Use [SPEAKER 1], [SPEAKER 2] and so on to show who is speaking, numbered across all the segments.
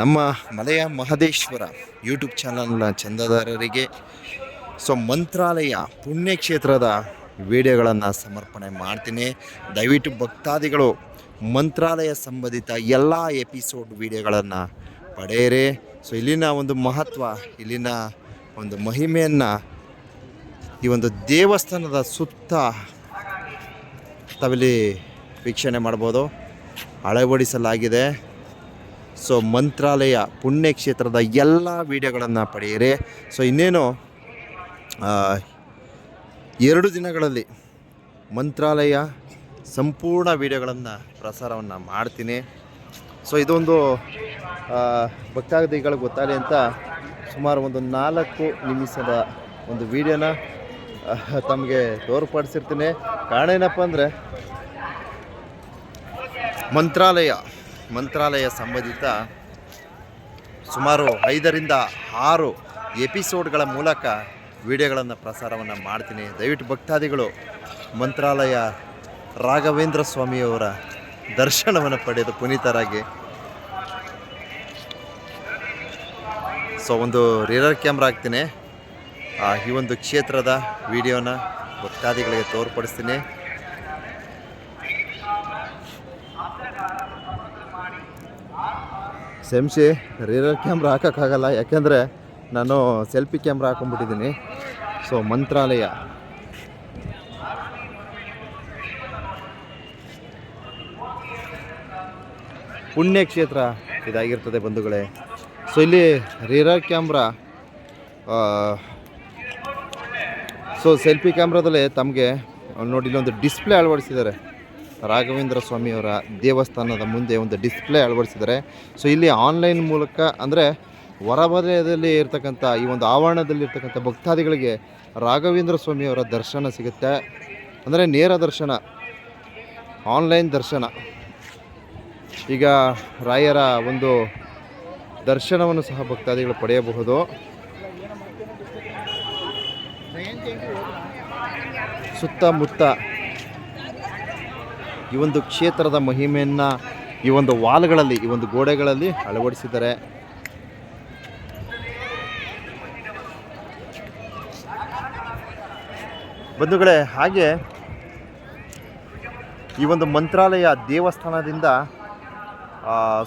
[SPEAKER 1] ನಮ್ಮ ಮಲೆಯ ಮಹದೇಶ್ವರ ಯೂಟ್ಯೂಬ್ ಚಾನಲ್ನ ಚಂದಾದಾರರಿಗೆ ಸೊ ಮಂತ್ರಾಲಯ ಪುಣ್ಯಕ್ಷೇತ್ರದ ವಿಡಿಯೋಗಳನ್ನು ಸಮರ್ಪಣೆ ಮಾಡ್ತೀನಿ. ದಯವಿಟ್ಟು ಭಕ್ತಾದಿಗಳು, ಮಂತ್ರಾಲಯ ಸಂಬಂಧಿತ ಎಲ್ಲ ಎಪಿಸೋಡ್ ವಿಡಿಯೋಗಳನ್ನು ಪಡೆಯಿರಿ. ಸೊ ಇಲ್ಲಿನ ಒಂದು ಮಹತ್ವ, ಇಲ್ಲಿನ ಒಂದು ಮಹಿಮೆಯನ್ನು ಈ ಒಂದು ದೇವಸ್ಥಾನದ ಸುತ್ತ ತಾವಿಲ್ಲಿ ವೀಕ್ಷಣೆ ಮಾಡ್ಬೋದು. ಅಳವಡಿಸಲಾಗಿದೆ. ಸೊ, ಮಂತ್ರಾಲಯ ಪುಣ್ಯಕ್ಷೇತ್ರದ ಎಲ್ಲ ವಿಡಿಯೋಗಳನ್ನು ಪಡೆಯಿರಿ. ಸೊ, ಇನ್ನೇನು ಎರಡು ದಿನಗಳಲ್ಲಿ ಮಂತ್ರಾಲಯ ಸಂಪೂರ್ಣ ವಿಡಿಯೋಗಳನ್ನು ಪ್ರಸಾರವನ್ನು ಮಾಡ್ತೀನಿ. ಸೊ, ಇದೊಂದು ಭಕ್ತಾದಿಗಳಿಗೆ ಗೊತ್ತಾಗಲಿ ಅಂತ ಸುಮಾರು ಒಂದು ನಾಲ್ಕು ನಿಮಿಷದ ಒಂದು ವಿಡಿಯೋನ ತಮಗೆ ತೋರ್ಪಡಿಸಿರ್ತೀನಿ. ಕಾರಣ ಏನಪ್ಪ ಅಂದರೆ, ಮಂತ್ರಾಲಯ ಮಂತ್ರಾಲಯ ಸಂಬಂಧಿತ ಸುಮಾರು ಐದರಿಂದ ಆರು ಎಪಿಸೋಡ್ಗಳ ಮೂಲಕ ವಿಡಿಯೋಗಳನ್ನು ಪ್ರಸಾರವನ್ನು ಮಾಡ್ತೀನಿ. ದಯವಿಟ್ಟು ಭಕ್ತಾದಿಗಳು, ಮಂತ್ರಾಲಯ ರಾಘವೇಂದ್ರ ಸ್ವಾಮಿಯವರ ದರ್ಶನವನ್ನು ಪಡೆದು ಪುನೀತರಾಗಿ. ಸೊ ಒಂದು ರಿಯರ್ ಕ್ಯಾಮ್ರಾ ಹಾಕ್ತೀನಿ. ಈ ಒಂದು ಕ್ಷೇತ್ರದ ವಿಡಿಯೋನ ಭಕ್ತಾದಿಗಳಿಗೆ ತೋರ್ಪಡಿಸ್ತೀನಿ. ಸೆಮ್ಸಿ ರಿಯರ್ ಕ್ಯಾಮ್ರಾ ಹಾಕೋಕ್ಕಾಗಲ್ಲ, ಯಾಕೆಂದರೆ ನಾನು ಸೆಲ್ಫಿ ಕ್ಯಾಮ್ರಾ ಹಾಕೊಂಡ್ಬಿಟ್ಟಿದ್ದೀನಿ. ಸೊ ಮಂತ್ರಾಲಯ. ಪುಣ್ಯಕ್ಷೇತ್ರ ಇದಾಗಿರ್ತದೆ ಬಂಧುಗಳೇ. ಸೊ ಇಲ್ಲಿ ರಿಯರ್ ಕ್ಯಾಮ್ರಾ ಸೊ ಸೆಲ್ಫಿ ಕ್ಯಾಮ್ರಾದಲ್ಲೇ ತಮಗೆ, ನೋಡಿ, ಇಲ್ಲೊಂದು ಡಿಸ್ಪ್ಲೇ ಅಳವಡಿಸಿದ್ದಾರೆ. ರಾಘವೇಂದ್ರ ಸ್ವಾಮಿಯವರ ದೇವಸ್ಥಾನದ ಮುಂದೆ ಒಂದು ಡಿಸ್ಪ್ಲೇ ಅಳವಡಿಸಿದ್ದಾರೆ. ಸೊ ಇಲ್ಲಿ ಆನ್ಲೈನ್ ಮೂಲಕ, ಅಂದರೆ ಹೊರವಲಯದಲ್ಲಿ ಇರ್ತಕ್ಕಂಥ, ಈ ಒಂದು ಆವರಣದಲ್ಲಿ ಇರ್ತಕ್ಕಂಥ ಭಕ್ತಾದಿಗಳಿಗೆ ರಾಘವೇಂದ್ರ ಸ್ವಾಮಿಯವರ ದರ್ಶನ ಸಿಗುತ್ತೆ. ಅಂದರೆ ನೇರ ದರ್ಶನ ಆನ್ಲೈನ್ ದರ್ಶನ. ಈಗ ರಾಯರ ಒಂದು ದರ್ಶನವನ್ನು ಸಹ ಭಕ್ತಾದಿಗಳು ಪಡೆಯಬಹುದು. ಸುತ್ತಮುತ್ತ ಈ ಒಂದು ಕ್ಷೇತ್ರದ ಮಹಿಮೆಯನ್ನು ಈ ಒಂದು ವಾಲ್ಗಳಲ್ಲಿ, ಈ ಒಂದು ಗೋಡೆಗಳಲ್ಲಿ ಅಳವಡಿಸಿದ್ದಾರೆ. ಬಂಧುಗಳೇ, ಹಾಗೆ ಈ ಒಂದು ಮಂತ್ರಾಲಯ ದೇವಸ್ಥಾನದಿಂದ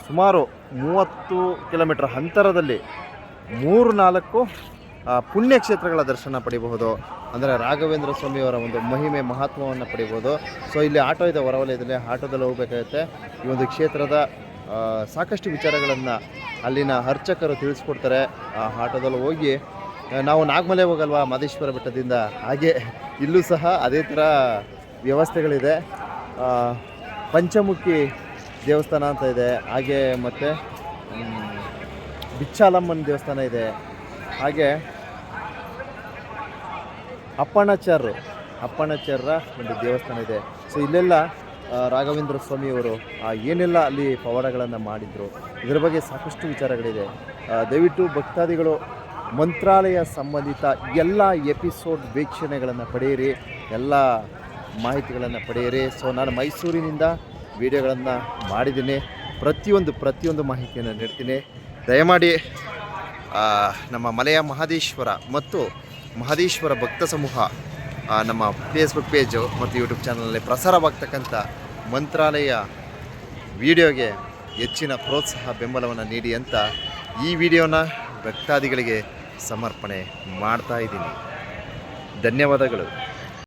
[SPEAKER 1] ಸುಮಾರು ಮೂವತ್ತು ಕಿಲೋಮೀಟರ್ ಅಂತರದಲ್ಲಿ ಮೂರು ನಾಲ್ಕು ಪುಣ್ಯಕ್ಷೇತ್ರಗಳ ದರ್ಶನ ಪಡಿಬಹುದು. ಅಂದರೆ ರಾಘವೇಂದ್ರ ಸ್ವಾಮಿಯವರ ಒಂದು ಮಹಿಮೆ, ಮಹತ್ವವನ್ನು ಪಡಿಬೋದು ಸೊ ಇಲ್ಲಿ ಆಟೋ ಇದೆ, ಹೊರವಲಯದಲ್ಲಿ ಆಟೋದಲ್ಲಿ ಹೋಗಬೇಕಾಗುತ್ತೆ. ಈ ಒಂದು ಕ್ಷೇತ್ರದ ಸಾಕಷ್ಟು ವಿಚಾರಗಳನ್ನು ಅಲ್ಲಿನ ಅರ್ಚಕರು ತಿಳಿಸ್ಕೊಡ್ತಾರೆ. ಆ ಆಟೋದಲ್ಲಿ ಹೋಗಿ ನಾವು ನಾಗಮಲೆ ಹೋಗಲ್ವಾ ಮಾದೇಶ್ವರ ಬೆಟ್ಟದಿಂದ? ಹಾಗೆ ಇಲ್ಲೂ ಸಹ ಅದೇ ಥರ ವ್ಯವಸ್ಥೆಗಳಿದೆ. ಪಂಚಮುಖಿ ದೇವಸ್ಥಾನ ಅಂತ ಇದೆ. ಹಾಗೆ ಮತ್ತು ಬಿಚ್ಚಾಲಮ್ಮನ ದೇವಸ್ಥಾನ ಇದೆ. ಹಾಗೆ ಅಪ್ಪಣ್ಣಚಾರ್ರು ಅಪ್ಪಣ್ಣಚಾರ್ರ ಒಂದು ದೇವಸ್ಥಾನ ಇದೆ. ಸೊ ಇಲ್ಲೆಲ್ಲ ರಾಘವೇಂದ್ರ ಸ್ವಾಮಿಯವರು ಏನೆಲ್ಲ ಅಲ್ಲಿ ಪವಾಡಗಳನ್ನು ಮಾಡಿದರು, ಇದರ ಬಗ್ಗೆ ಸಾಕಷ್ಟು ವಿಚಾರಗಳಿದೆ. ದಯವಿಟ್ಟು ಭಕ್ತಾದಿಗಳು, ಮಂತ್ರಾಲಯ ಸಂಬಂಧಿತ ಎಲ್ಲ ಎಪಿಸೋಡ್ ವೀಕ್ಷಣೆಗಳನ್ನು ಪಡೆಯಿರಿ, ಎಲ್ಲ ಮಾಹಿತಿಗಳನ್ನು ಪಡೆಯಿರಿ. ಸೊ ನಾನು ಮೈಸೂರಿನಿಂದ ವಿಡಿಯೋಗಳನ್ನು ಮಾಡಿದ್ದೀನಿ. ಪ್ರತಿಯೊಂದು ಪ್ರತಿಯೊಂದು ಮಾಹಿತಿಯನ್ನು ನೀಡ್ತೀನಿ. ದಯಮಾಡಿ ನಮ್ಮ ಮಲೆಯ ಮಹದೇಶ್ವರ ಮತ್ತು ಮಹದೇಶ್ವರ ಭಕ್ತ ಸಮೂಹ ನಮ್ಮ ಫೇಸ್ಬುಕ್ ಪೇಜು ಮತ್ತು ಯೂಟ್ಯೂಬ್ ಚಾನಲಲ್ಲಿ ಪ್ರಸಾರವಾಗ್ತಕ್ಕಂಥ ಮಂತ್ರಾಲಯ ವಿಡಿಯೋಗೆ ಹೆಚ್ಚಿನ ಪ್ರೋತ್ಸಾಹ, ಬೆಂಬಲವನ್ನು ನೀಡಿ ಅಂತ ಈ ವಿಡಿಯೋನ ಭಕ್ತಾದಿಗಳಿಗೆ ಸಮರ್ಪಣೆ ಮಾಡ್ತಾ ಇದ್ದೀನಿ. ಧನ್ಯವಾದಗಳು.